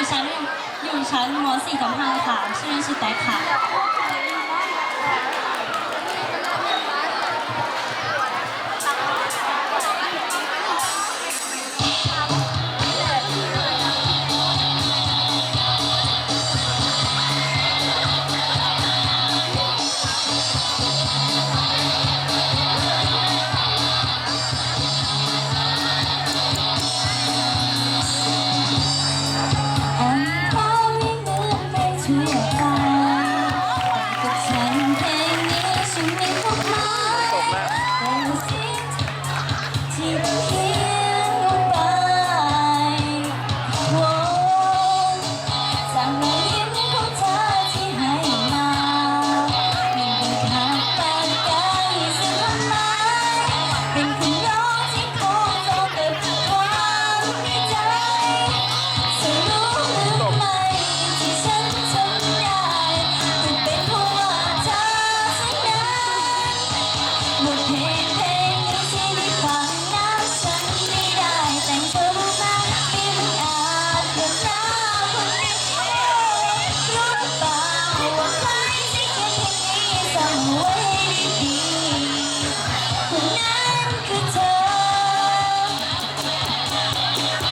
ดิฉันอยู่ชั้นม .4 ทับ5ค่ะ ชื่อชื่อแตกค่ะ Спасибо.